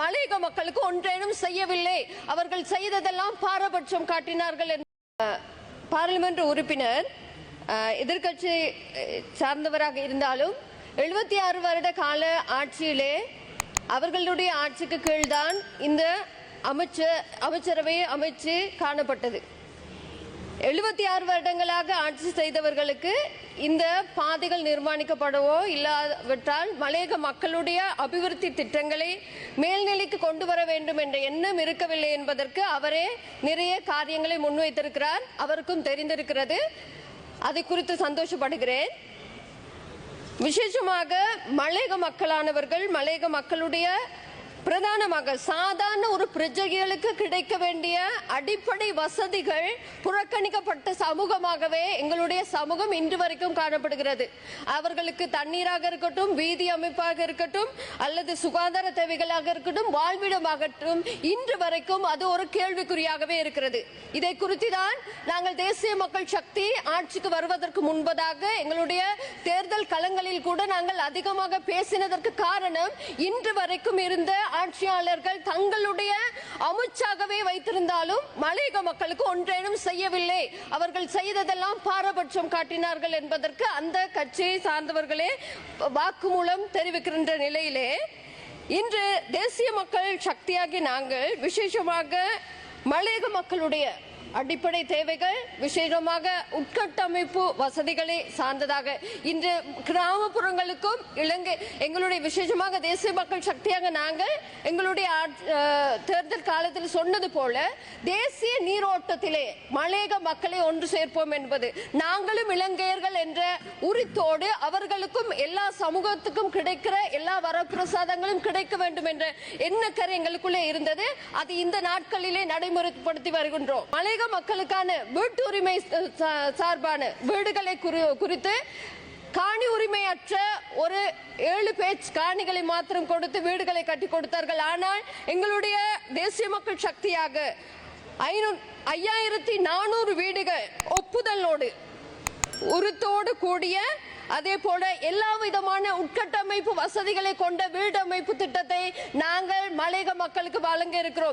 மலையக மக்களுக்கு ஒன்றேனும் செய்யவில்லை. அவர்கள் செய்ததெல்லாம் பாரபட்சம் காட்டினார்கள் என்று பாராளுமன்ற உறுப்பினர். எதிர்கட்சி எதிர்க்கட்சி சார்ந்தவராக இருந்தாலும் எழுபத்தி ஆறு வருட கால ஆட்சியிலே அவர்களுடைய ஆட்சிக்கு கீழ்தான் இந்த அமைச்சர் அமைச்சரவை அமைச்சு காணப்பட்டது. எழுபத்தி ஆறு வருடங்களாக ஆட்சி செய்தவர்களுக்கு இந்த பாதைகள் நிர்மாணிக்கப்படவோ இல்லாவிட்டால் மலையக மக்களுடைய அபிவிருத்தி திட்டங்களை மேல்நிலைக்கு கொண்டு வர வேண்டும் என்ற எண்ணம் இருக்கவில்லை என்பதற்கு அவரே நிறைய காரியங்களை முன்வைத்திருக்கிறார். அவருக்கும் தெரிந்திருக்கிறது. அதை குறித்து சந்தோஷப்படுகிறேன். விசேஷமாக மலையக மக்களானவர்கள் மலையக மக்களுடைய பிரதானமாக சாதாரண ஒரு பிரஜைகளுக்கு கிடைக்க வேண்டிய அடிப்படை வசதிகள் புறக்கணிக்கப்பட்ட சமூகமாகவே எங்களுடைய சமூகம் இன்று வரைக்கும் காணப்படுகிறது. அவர்களுக்கு தண்ணீராக இருக்கட்டும் வீதி அமைப்பாக இருக்கட்டும் அல்லது சுகாதார தேவைகளாக இருக்கட்டும் வாழ்விடமாகட்டும் இன்று வரைக்கும் அது ஒரு கேள்விக்குறியாகவே இருக்கிறது. இதை குறித்து தான் நாங்கள் தேசிய மக்கள் சக்தி ஆட்சிக்கு வருவதற்கு முன்பதாக எங்களுடைய தேர்தல் களங்களில் கூட நாங்கள் அதிகமாக பேசினதற்கு காரணம் இன்று வரைக்கும் இருந்த ஆட்சியாளர்கள் தங்களுடைய அமைச்சாகவே வைத்திருந்தாலும் மலையக மக்களுக்கு ஒன்றேனும் செய்யவில்லை. அவர்கள் செய்ததெல்லாம் பாரபட்சம் காட்டினார்கள் என்பதற்கு அந்த கட்சியை சார்ந்தவர்களே வாக்குமூலம் தெரிவிக்கின்ற நிலையிலே இன்று தேசிய மக்கள் சக்தியாகி நாங்கள் விசேஷமாக மலையக மக்களுடைய அடிப்படை தேவைகள் விசேஷமாக உட்கட்டமைப்பு வசதிகளை சார்ந்ததாக. இன்று கிராமப்புறங்களுக்கும் இலங்கை எங்களுடைய விசேஷமாக தேசிய மக்கள் சக்தியாக நாங்கள் எங்களுடைய தேர்தல் காலத்தில் சொன்னது போல தேசிய நீரோட்டத்திலே மலையக மக்களை ஒன்று சேர்ப்போம் என்பது. நாங்களும் இலங்கையர்கள் என்ற உரித்தோடு அவர்களுக்கும் எல்லா சமூகத்துக்கும் கிடைக்கிற எல்லா வரப்பிரசாதங்களும் கிடைக்க வேண்டும் என்ற எண்ணக்கரை எங்களுக்குள்ளே இருந்தது. அது இந்த நாட்களிலே நடைமுறைப்படுத்தி வருகின்றோம். மலையக மக்களுக்கான வீட்டு உரிமை சார்பான வீடுகளை குறித்து காணி உரிமையற்ற ஒரு ஏழு பேச் காணிகளை மாத்திரம் கொடுத்து வீடுகளை கட்டி கொடுத்தார்கள். ஆனால் எங்களுடைய தேசிய மக்கள் சக்தியாக ஐநூ- ஐயாயிரத்தி நானூறு வீடுகள் ஒப்புதலோடு உருத்தோடு கூடிய அதே போல எல்லா விதமான உட்கட்டமைப்பு வசதிகளை கொண்ட வீடமைப்பு திட்டத்தை நாங்கள் மலையக மக்களுக்கு வழங்க இருக்கிறோம்.